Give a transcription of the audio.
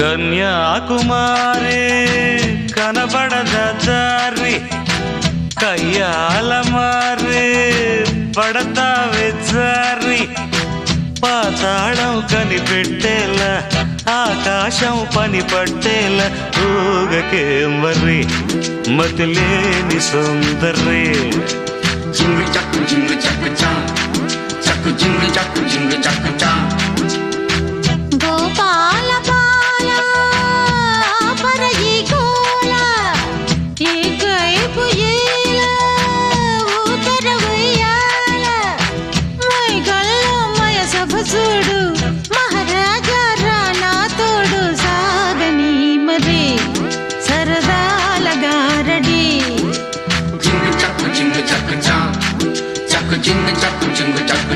కన్యాకుమారి కనబడద దారి కయ్యాల మారి పడతావే జారి పాతాళం కనిపెట్టేలా ఆకాశం పని పట్టేలా ఊగకే మరి మతిలేని సుందరి చూడు మహారాజా రాణా తోడు సాగని మరే సరదాలగా రెడీ చిన్న చక్కు చిన్న చక్కు చా. చక్కు చిన్న చక్కు చిన్న చక్కు